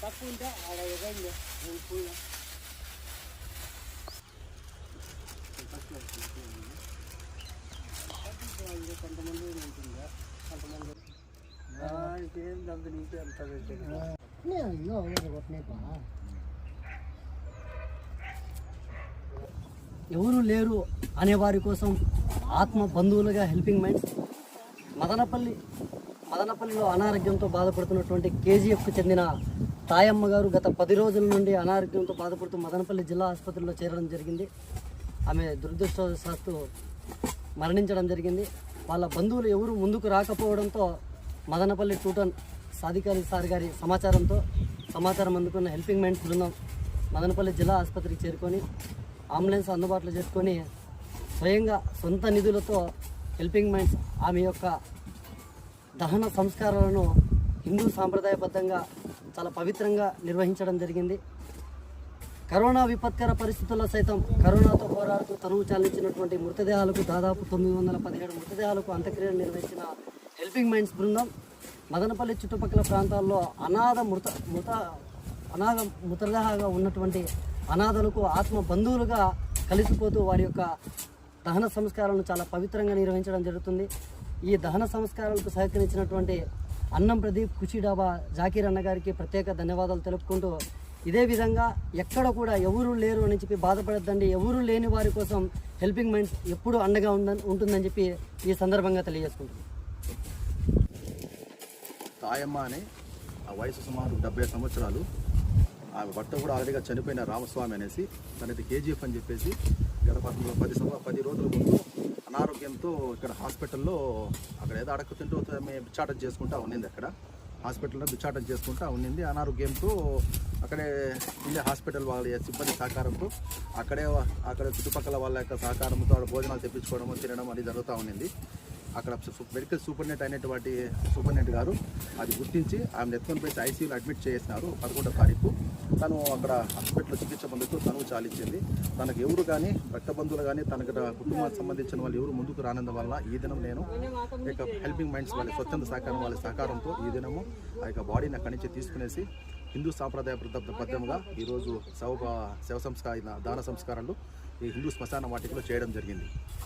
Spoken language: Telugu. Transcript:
తక్కువ ఉంటే ఆడ ఇవ్వండి నేను కొంతమంది ఎవరు లేరు అనే వారి కోసం ఆత్మ బంధువులుగా హెల్పింగ్ మైండ్స్ మదనపల్లి మదనపల్లిలో అనారోగ్యంతో బాధపడుతున్నటువంటి కేజీఎఫ్కు చెందిన తాయమ్మ గారు గత పది రోజుల నుండి అనారోగ్యంతో బాధపడుతూ మదనపల్లి జిల్లా ఆసుపత్రిలో చేరడం జరిగింది. ఆమె దురదృష్టవశాత్తు మరణించడం జరిగింది. వాళ్ళ బంధువులు ఎవరు ముందుకు రాకపోవడంతో మదనపల్లి టూటన్ సాధికారి సార్ గారి సమాచారంతో సమాచారం అందుకున్న హెల్పింగ్ మైండ్స్ బృందం మదనపల్లి జిల్లా ఆసుపత్రికి చేరుకొని అంబులెన్స్ అందుబాటులో చేసుకొని స్వయంగా సొంత నిధులతో హెల్పింగ్ మైండ్స్ ఆమె యొక్క దహన సంస్కారాలను హిందూ సాంప్రదాయబద్ధంగా చాలా పవిత్రంగా నిర్వహించడం జరిగింది. కరోనా విపత్కర పరిస్థితుల్లో సైతం కరోనాతో పోరాడుతూ తనువు చాలించినటువంటి మృతదేహాలకు దాదాపు తొమ్మిది వందల పదిహేడు మృతదేహాలకు అంత్యక్రియలు నిర్వహించిన హెల్పింగ్ మైండ్స్ బృందం మదనపల్లి చుట్టుపక్కల ప్రాంతాల్లో అనాథ మృత మృత అనాథ మృతదేహాగా ఉన్నటువంటి అనాథలకు ఆత్మ బంధువులుగా కలిసిపోతూ వారి యొక్క దహన సంస్కారాలను చాలా పవిత్రంగా నిర్వహించడం జరుగుతుంది. ఈ దహన సంస్కారాలకు సహకరించినటువంటి అన్నం ప్రదీప్ కుషి డాబా జాకీర్ అన్న గారికి ప్రత్యేక ధన్యవాదాలు తెలుపుకుంటూ ఇదే విధంగా ఎక్కడ కూడా ఎవరు లేరు అని చెప్పి బాధపడద్దండి. ఎవరు లేని వారి కోసం హెల్పింగ్ మైండ్స్ ఎప్పుడు అండగా ఉందని ఉంటుందని చెప్పి ఈ సందర్భంగా తెలియజేసుకుంటుంది తాయమ్మ అని ఆ వయసు సుమారు డెబ్బై సంవత్సరాలు. ఆమె భర్త కూడా ఆల్రెడీగా చనిపోయిన రామస్వామి అనేసి తనది కేజీఎఫ్ అని చెప్పేసి గత పది పది సంవ పది రోజుల ముందు అనారోగ్యంతో ఇక్కడ హాస్పిటల్లో అక్కడ ఏదో అడక్కుతుంటూ మేము బిచ్చాటం చేసుకుంటూ ఉన్నింది అక్కడ. హాస్పిటల్లో బిచ్చాటం చేసుకుంటూ ఉండింది. అనారోగ్యంతో అక్కడే ఉండే హాస్పిటల్ వాళ్ళ సిబ్బంది సహకారంతో అక్కడే అక్కడ చుట్టుపక్కల వాళ్ళ యొక్క సహకారంతో ఆడ భోజనాలు తెప్పించుకోవడం తినడం అనేది జరుగుతూ ఉన్నింది అక్కడ మెడికల్ సూపర్నెట్ అయినటువంటి సూపర్నెంట్ గారు అది గుర్తించి ఆమె ఎత్తుకొని పోయి ఐసీయూలో అడ్మిట్ చేసినారు పదకొండో తారీఖు. తను అక్కడ హాస్పిటల్లో చికిత్స పొందుతూ తను చాలించింది. తనకు ఎవరు కానీ రక్త బంధువులు కానీ తనకు కుటుంబానికి సంబంధించిన వాళ్ళు ఎవరు ముందుకు రానందు వల్ల ఈ దినం నేను ఇక హెల్పింగ్ మైండ్స్ వాళ్ళ స్వచ్ఛంద సహకారం వాళ్ళ సహకారంతో ఈ దినము ఆ యొక్క బాడీని అక్కడి నుంచి తీసుకునేసి హిందూ సాంప్రదాయ బద్ధంగా ఈరోజు శవ శవ సంస్కార దాన సంస్కారాలు ఈ హిందూ శ్మశాన వాటికలో చేయడం జరిగింది.